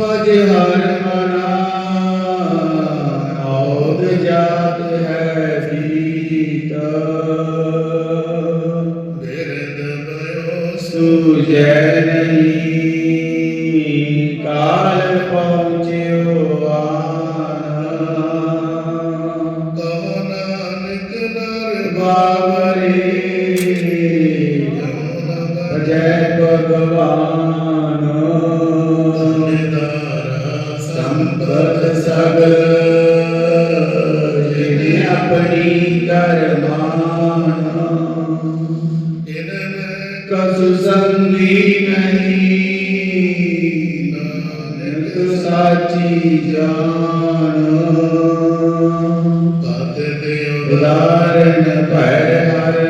ਭਜ ਹਰ ਮਨਾ ਔਦ ਜਾਤ ਹੈ ਪੀਤ ਬਿਰਦ ਬਯੋ ਸੁਜੈ ਨਹੀਂ ഉദാഹരണ പരഹാര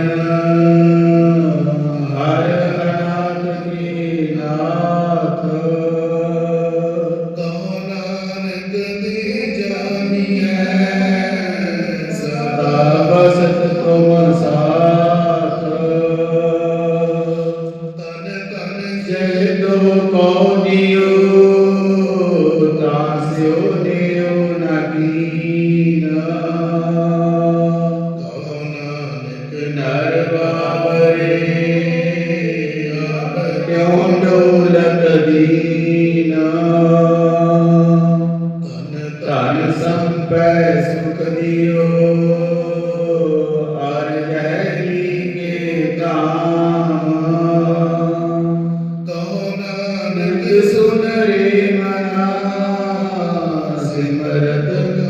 सत्य सुन रे मना Simrat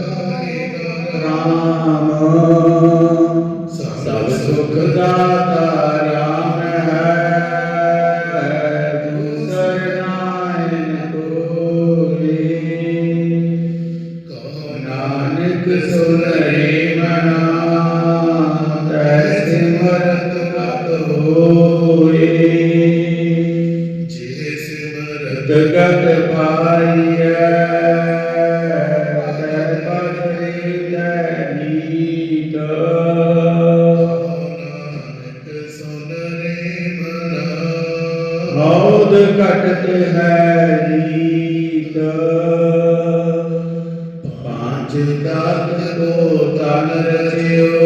Padre Dios.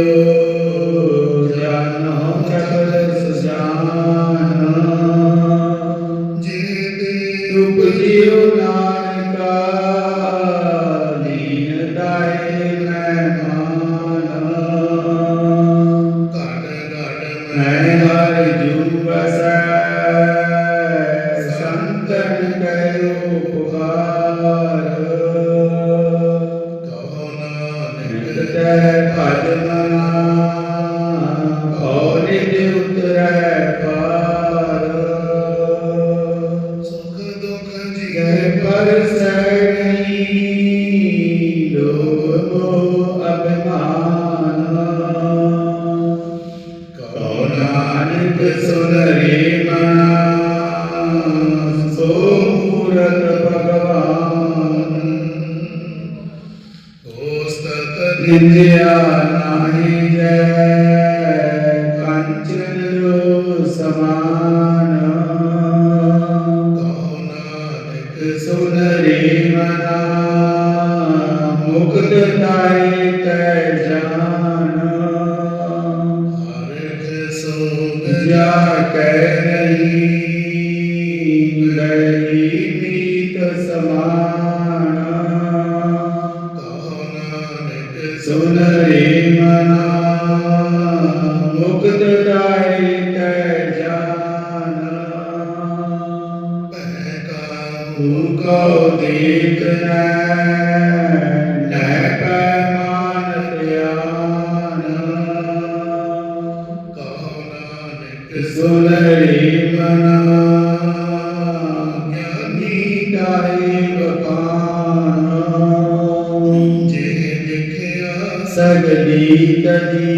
India. Gita Ji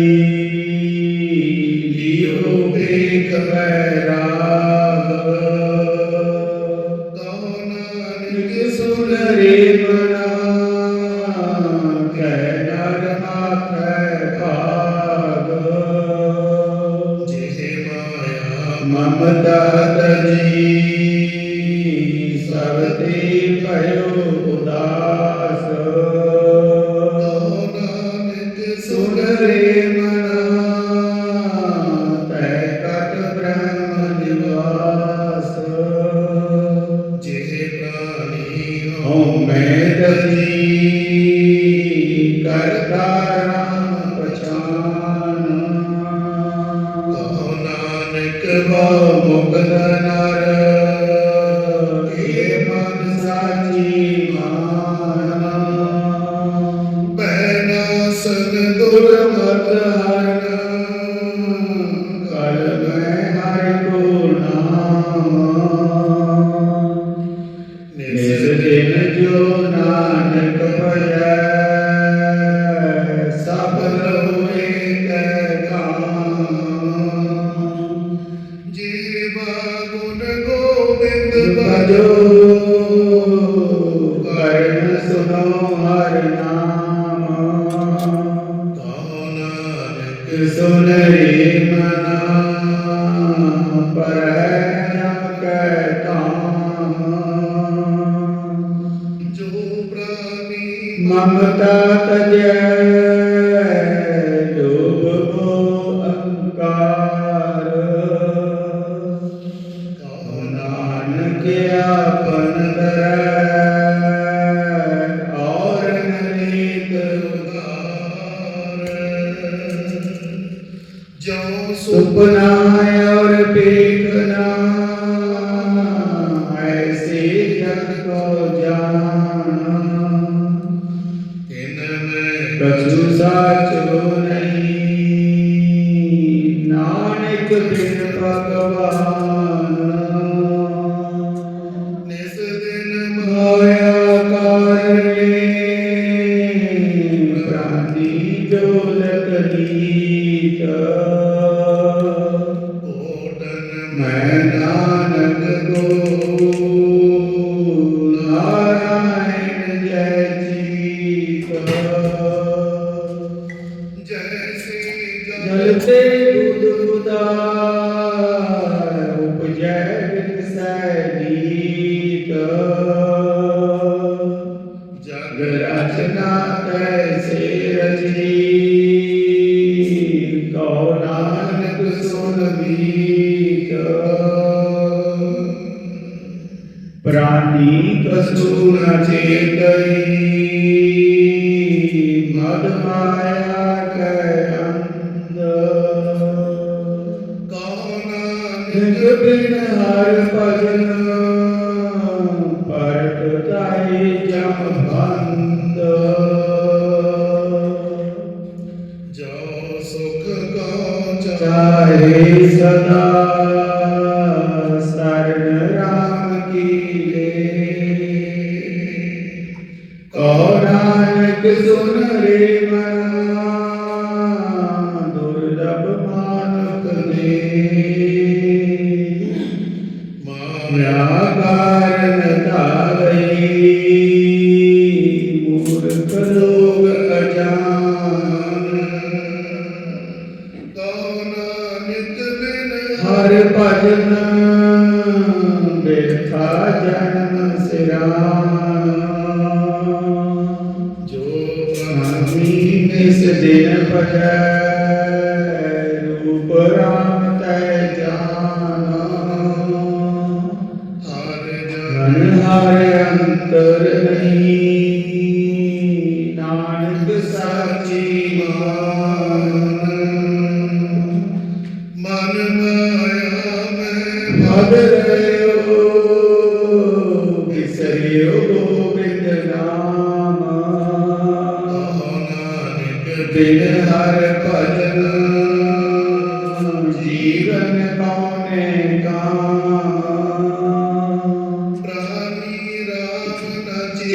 ਸੁਨੋ ਹਰ ਨਾਨਕ ਬਿਨ cây ਹਰ ਭਜਨ ਬਿਰਥਾ ਜਨਮ ਸਿਰਾ। ਜੋ ਦਿਨ ਭਜੈ।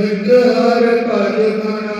ਨਿਕਰ ਪਰ ਮਨਾ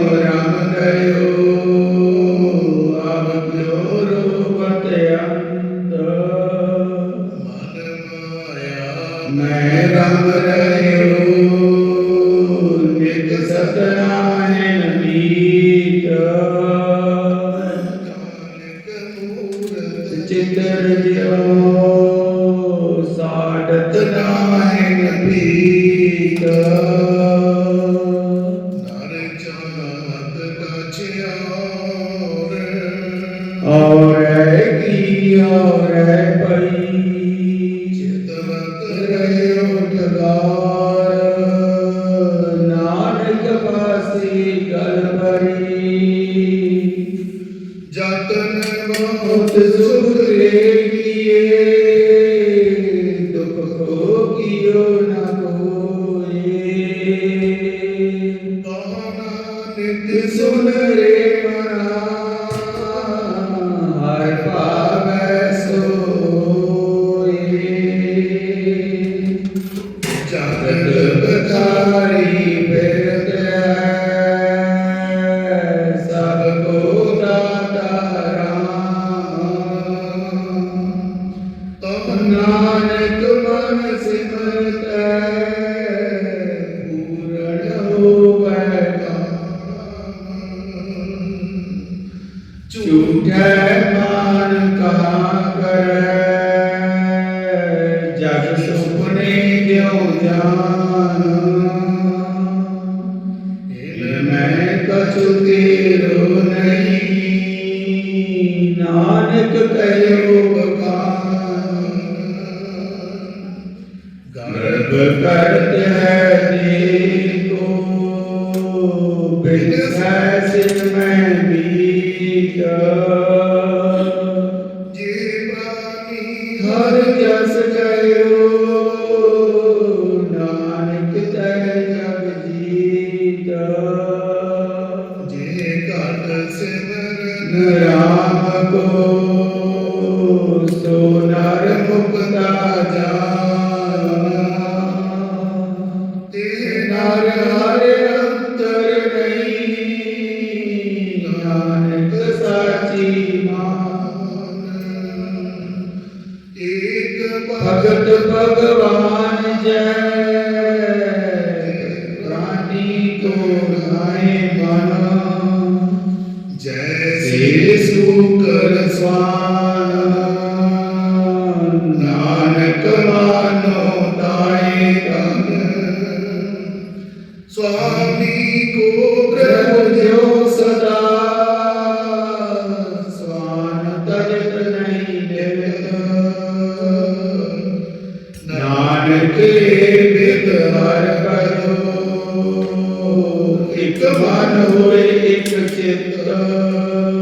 ਇਕ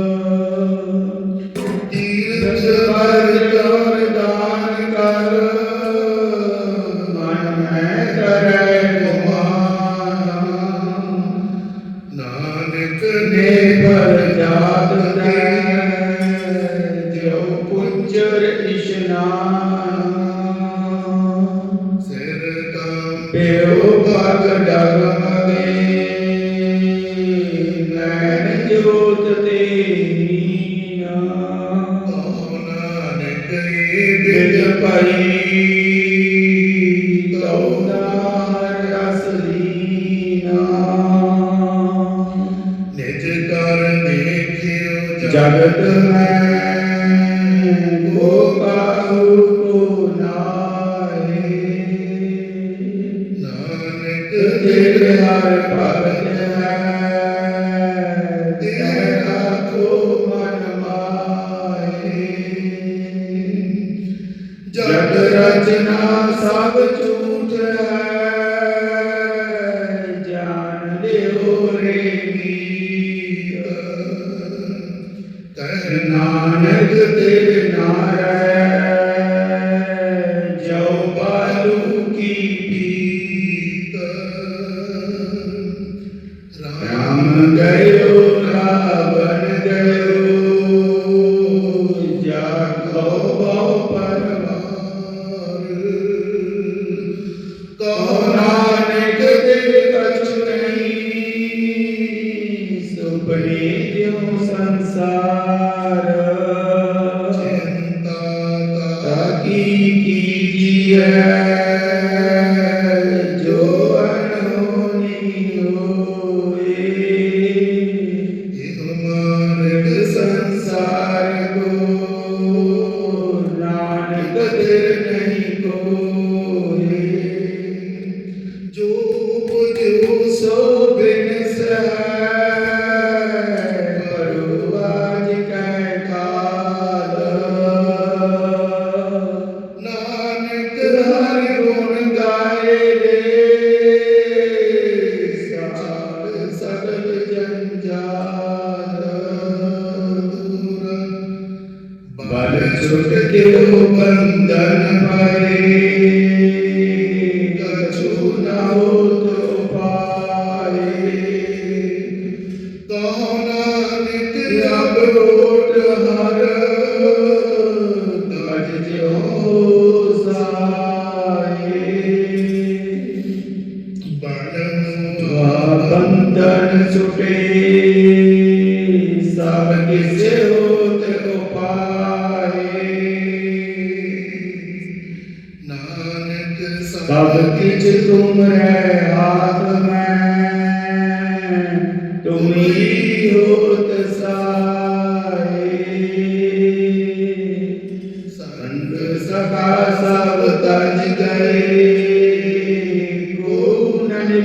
अछूट क्यों बंधन भरे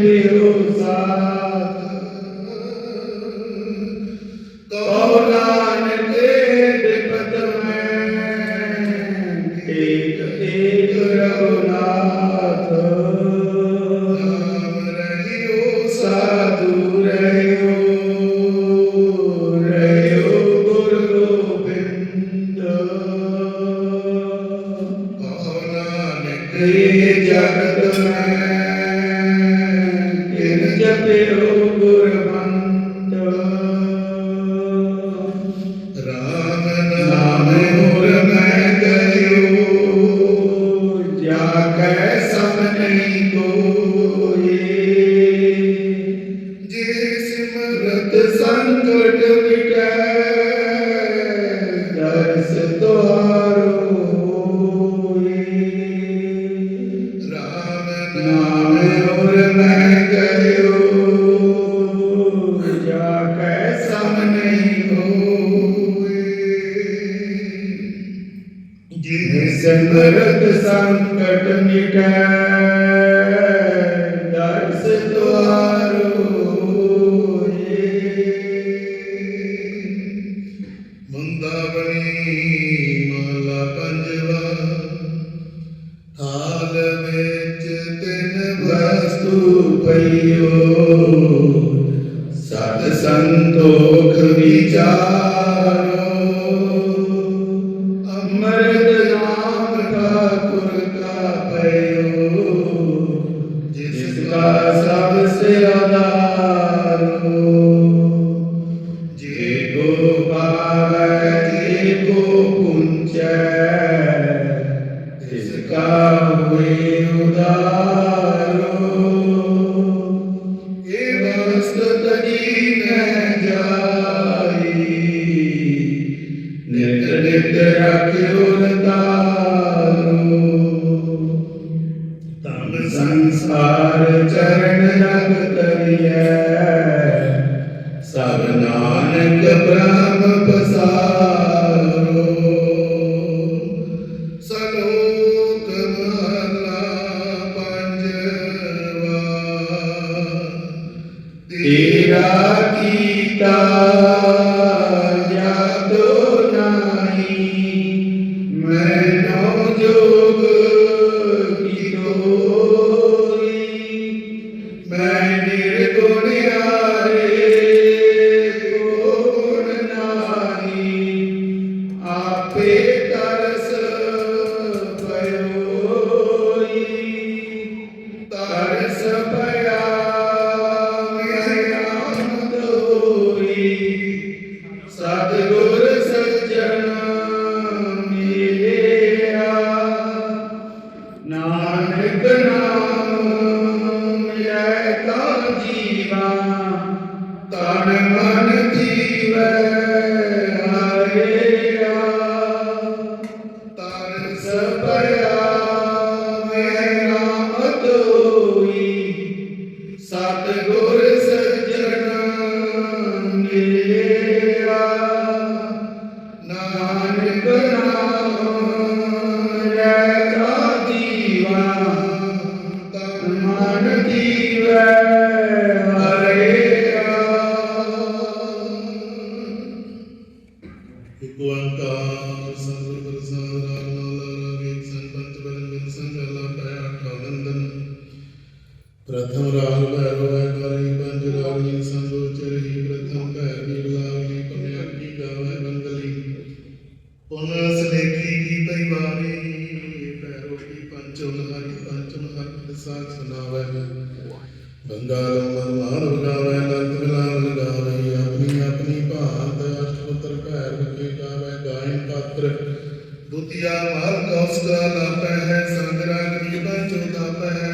ਕੋ Música ਮਹਾਨ ਦਇਆ ਸੁਤਰ ਭੈਰ ਵਿਖੇ ਗਾਵੇ ਗਾਇਨ ਪਾਤਰ। ਦੁਤੀਆ ਮਾਰ ਕੌਸ ਲਾਪੈ ਹੈ ਸੰਗਰਾ ਕੀਬਾ ਚੋਦਾ ਪੈ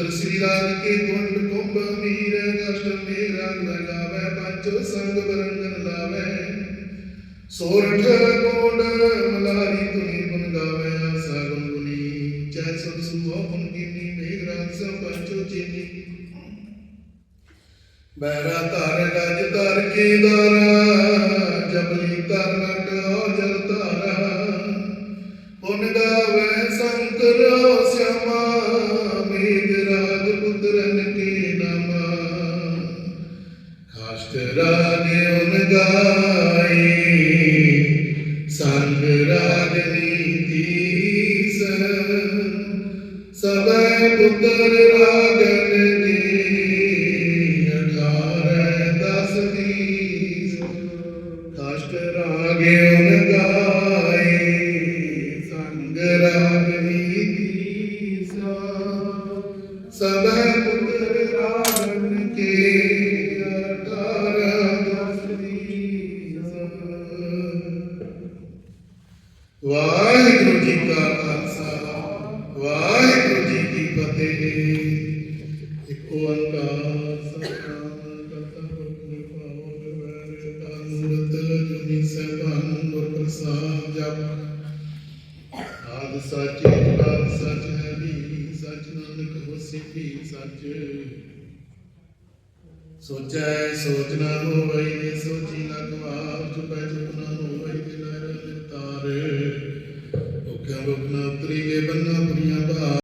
ਤੁਲਸੀਦਾਸ ਕੇ ਗੁਣ ਕੁੰਭੀਰ ਕਸ਼ਟ ਮੇਰਾ ਲਗਾਵੇ ਪੰਚ ਸੰਗ ਬਰੰਗਨ ਲਾਵੇ। ਸੋਰਠ, ਕੋਡ, ਮਲਾਰੀ ਤੁਨੀ ਗੁਣ ਗਾਵੇ ਆਸਾ ਗੁਣ ਗੁਨੀ ਜੈ ਸਭ ਸੁਭੋ ਗੁਣ ਗਿਨੀ ਮੇਘ ਰਾਜ ਸਭ ਪੰਚੋ ਚੀਨੀ। ਬੈਰਾ ਧਰ, ਗਜ ਧਰ ਕੀ ਦਾਰਾ ਜਬਲੀ ਧਰ, ਨਟ ਔ ਜਲ ਧਾਰਾ। ਪੁਨ ਗਾਵੇ ਸੰਤਰ ਸਿਆਮਾ ਮੇਘ ਰਾਜ ਪੁੱਤਰਨ ਕੀ ਨਾਮਾ। ਖਾਸਟ ਰਾਗੇ ਉਨ ਗਾਈ ਸੰਗ ਰਾਗ ਨੀਤੀ ਸ ਸਭੈ ਪੁੱਤਰ ਰਾਗਨ ਜੀ ਅਠਾਰੈ ਦਸ ਦੀ ਕਾਸ਼ਟ ਰਾਗੇ ਉਨ